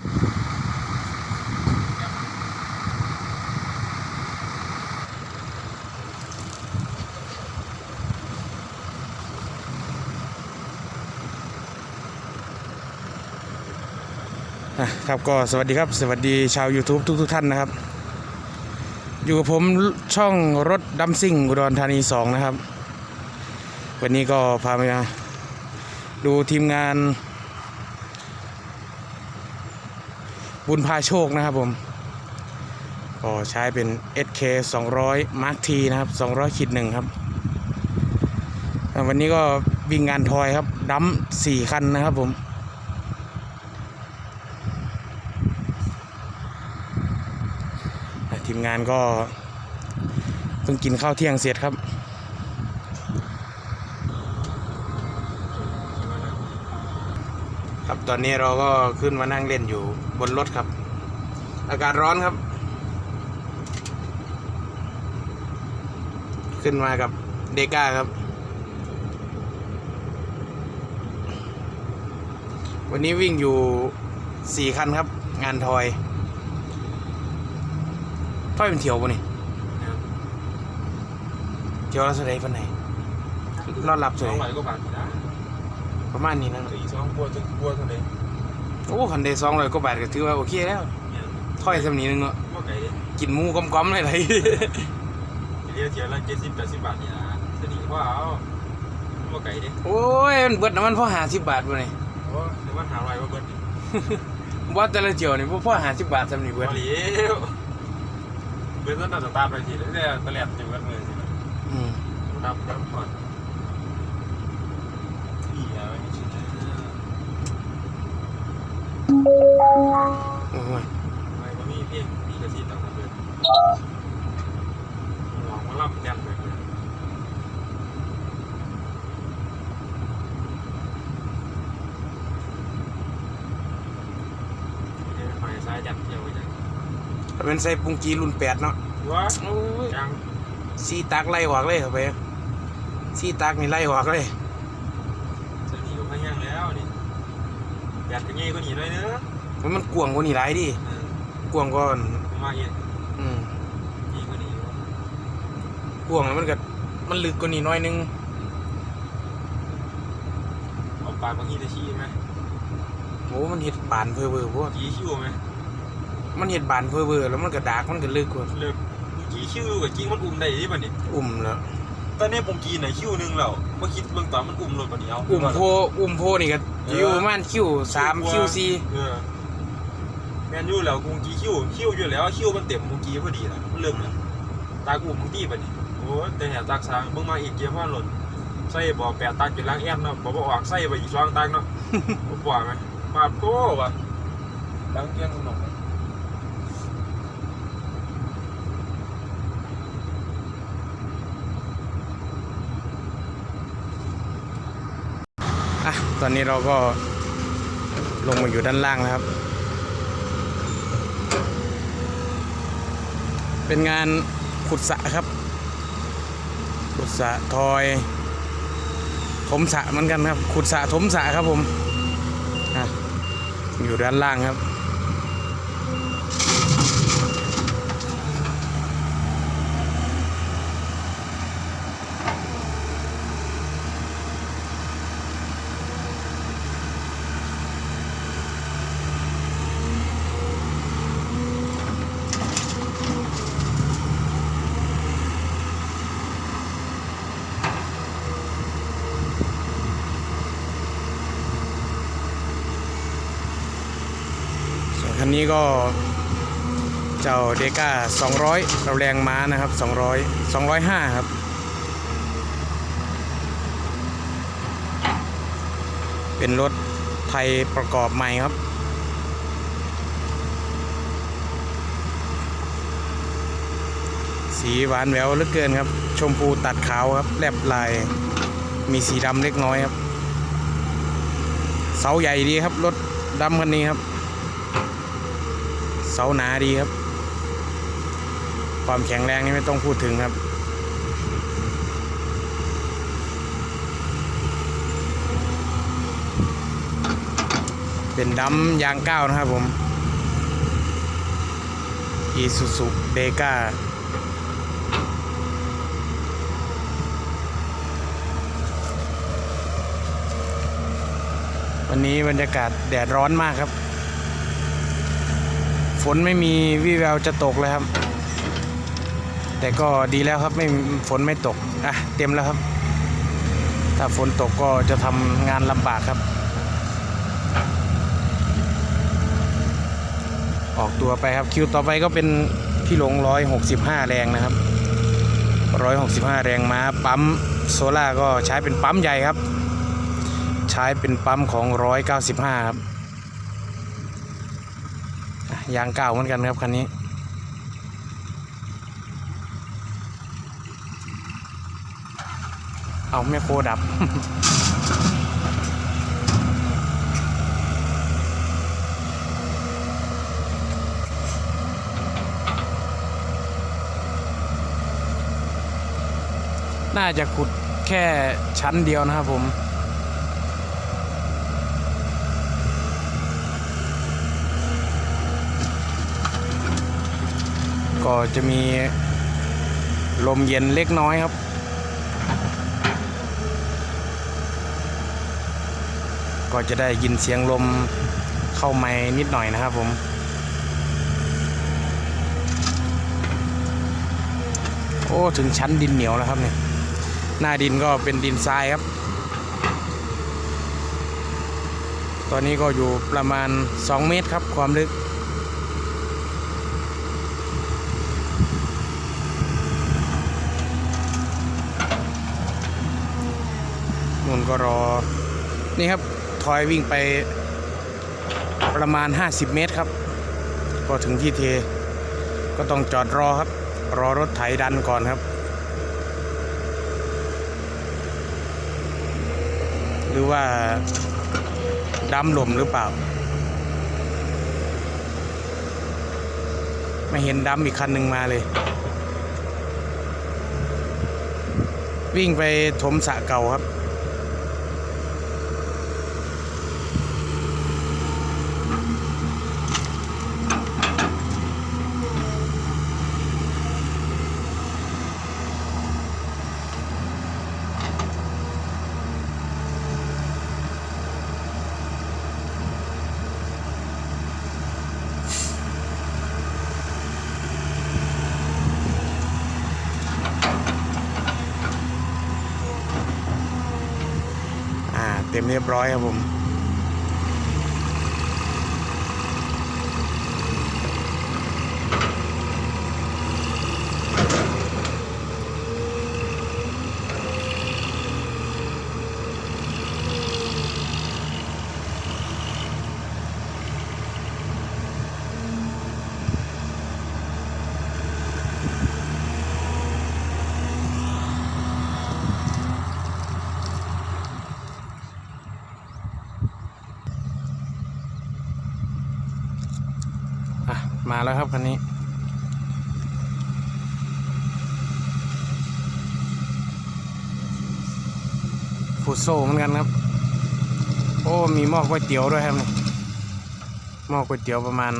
อะครับก็สวัสดีครับสวัสดีชาว YouTube ทุกทุกท่านนะครับ อยู่กับผมช่องรถดัมซิ่งอุดรธานี 2 นะครับ วันนี้ก็พามาดูทีมงาน บุญพาโชคนะครับผม ก็ใช้เป็น SK 200 Mark T นะครับ 200ขีดหนึ่งครับ วันนี้ก็วิ่งงานทอยครับดัมสี่คันนะครับผมทีมงานก็เพิ่งกินข้าวเที่ยงเสร็จครับ ครับ ตอนนี้เราก็ขึ้นมานั่งเล่นอยู่บนรถครับ อากาศร้อนครับ ขึ้นมากับเดก้าครับ วันนี้วิ่งอยู่สี่คันครับ งานทอยถ้อยเป็นเที่ยวปะนี่เที่ยวละเท่าไหรปันไหนรอดรับสเท่าองไหร้รอยกว่าบาทนะ ประมาณนี้นะสี่สองกลัวจะกลัวเท่าไหร่โอ้คันเดสองร้อยกว่าบาทก็ถือว่าโอเคแล้วเนี่ยถ้อยสำนีนึงเนาะว่าไก่เนี่ยกินหมูก้อมๆเลยเลยเรียกเทียละเจ็ดสิบแปดสิบบาทเนี่ยนะสนิทว่าเอาว่าไก่เนี่ยโอ้ยมันเบิดน้ำมันพ่อหาสิบบาทปะนี่โอ้แต่ว่าหาอะไรว่าเบิร์ดว่าแต่ละเจียวนี่พ่อหาสิบบาทสำนีเบิดว่าเลี้ยวเบิร์ดต้องตัดสตาร์ทไปทีแล้วเนี่ยตะแลบอยู่กันเลยสิอืมรับรับก่อนนี่อะไรไม่ใช่นะ โอ้ยไม่ว่ามีเพียงมีกระสีต่างกันเลยหวังว่ารับแน่นเลยเดี๋ยวไฟซ้ายจับเที่ยวไปจังถ้าเป็นใส่ปรุงกีรุ่นแปดเนาะว้าโอ้ยจัง ซีตักไล่หวกเลยเข้าไปซีตักนี่ไล่หวกเลย จะหนีก็พยังแล้วนี่ แบดก็งี้ก็หนีด้วยเนอะมันมันกวางกว่านี่หลายดิเออกวางก่อน มาเย็นอืมนี่ก็หนีกวางแล้วมันก็มันลึกกว่านี่หน้อยนึงเอาปลาบางทีจะชี้ไหมโอ้มันเห็ดบานเพอเวอร์พวกจีคิวไหมมันเห็ดบานเพอเวอร์แล้วมันก็ดากมันก็ลึกกว่าเลิกจีคิวกับจริงมันอุ้มได้ที่ป่ะนี่ อุ่มแล้ว ตอนนี้ผมกีไหนคิวหนึงแล้วเมื่อคิดเบื้องต้นมันอุ้มรถป่ะนี่เอาอุ่มโพอุ่มโพนี่ก็อยู่ประมาณคิวสามคิวสี่เออแมนยูแล้วกูกีคิวคิวอยู่แล้วคิวมันเต็มกูกีพอดีนะมันเริ่มแล้วตากูมึงตีป่ะนี่โอ้ยแต่แหกตากสางมึงมาอีกเกียร์พ่อรถใส่บ่อแปดตากเป็นล้างแอมเนาะบ่บ่ออกใส่ไปอีกสองตากเนาะบ่ปล่อยไหมมาโก้ว่ะล้างเกียร์ขนม อะตอนนี้เราก็ลงมาอยู่ด้านล่างแล้วครับ เป็นงานขุดสะครับ ขุดสะทอย ถมสะเหมือนกันครับ ขุดสะถมสะครับผม อะ อยู่ด้านล่างครับ นี้ก็ เจ้าเดก้า200เราแรงม้านะครับ 200 205 ครับ เป็นรถไทยประกอบใหม่ครับสีหวานแววเหลือเกินครับ ชมพูตัดขาวครับ แลบลาย มีสีดำเล็กน้อยครับ เสาใหญ่ดีครับ รถดำคันนี้ครับ เสาหนาดีครับ ความแข็งแรงนี่ไม่ต้องพูดถึงครับ เป็นดำยางก้าวนะครับผมอีซูซูเดกาวันนี้บรรยากาศแดดร้อนมากครับ ฝนไม่มีวี่แววจะตกเลยครับ แต่ก็ดีแล้วครับไม่ฝนไม่ตกอะเต็มแล้วครับ ถ้าฝนตกก็จะทำงานลำบากครับ ออกตัวไปครับคิวต่อไปก็เป็นพี่หลงร้อยหกสิบห้าแรงนะครับร้อยหกสิบห้าแรงม้าปั๊มโซล่าก็ใช้เป็นปั๊มใหญ่ครับ ใช้เป็นปั๊มของร้อยเก้าสิบห้าครับ ยางเก่าเหมือนกันครับคันนี้ เอาแม่โคดับ น่าจะขุดแค่ชั้นเดียวนะครับผม ก็จะมีลมเย็นเล็กน้อยครับ ก็จะได้ยินเสียงลมเข้าไม้นิดหน่อยนะครับผมโอ้ถึงชั้นดินเหนียวแล้วครับเนี่ยหน้าดินก็เป็นดินทรายครับ ตอนนี้ก็อยู่ประมาณ 2 เมตรครับความลึก นุ่นก็รอ นี่ครับทอยวิ่งไปประมาณ 50 เมตรครับ ก็ถึงที่เท ก็ต้องจอดรอครับ รอรถไถดันก่อนครับ หรือว่าดำหล่มหรือเปล่า ไม่เห็นดำอีกคันหนึ่งมาเลย วิ่งไปถมสระเก่าครับ อ่า เต็มเรียบร้อยครับผม อะ มา แล้วครับคันนี้ ฟูโซ่เหมือนกันครับ โอ้ มีหม้อก๋วยเตี๋ยวด้วยครับนี่หม้อก๋วยเตี๋ยวประมาณ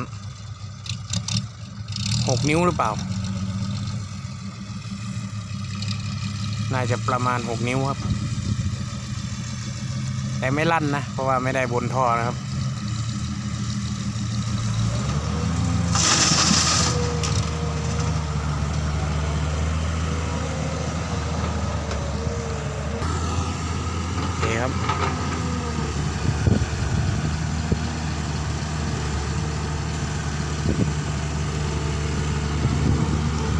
หกนิ้วหรือเปล่า น่าจะประมาณหกนิ้วครับ แต่ไม่ลั่นนะ เพราะว่าไม่ได้บนท่อนะครับ ครับ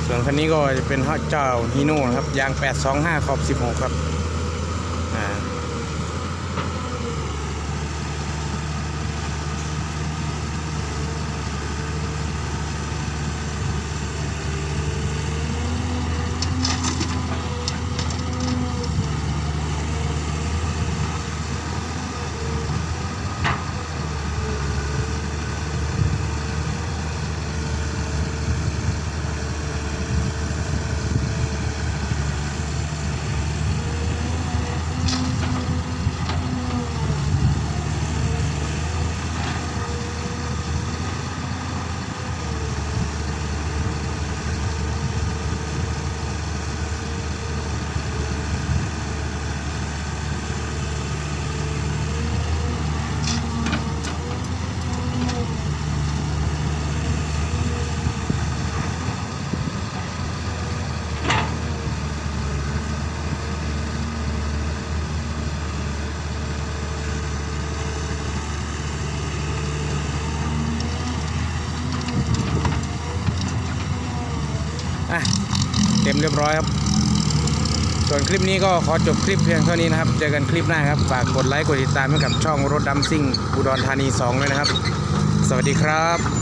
ส่วนคันนี้ก็จะเป็นฮอตเจ้าฮีโน่ครับยาง 825 ขอบ 16 ครับ เต็มเรียบร้อยครับ ส่วนคลิปนี้ก็ขอจบคลิปเพียงเท่านี้นะครับ เจอกันคลิปหน้าครับ ฝากกดไลค์กดติดตามให้กับช่องรถดำซิ่งอุดรธานี2ด้วยนะครับ สวัสดีครับ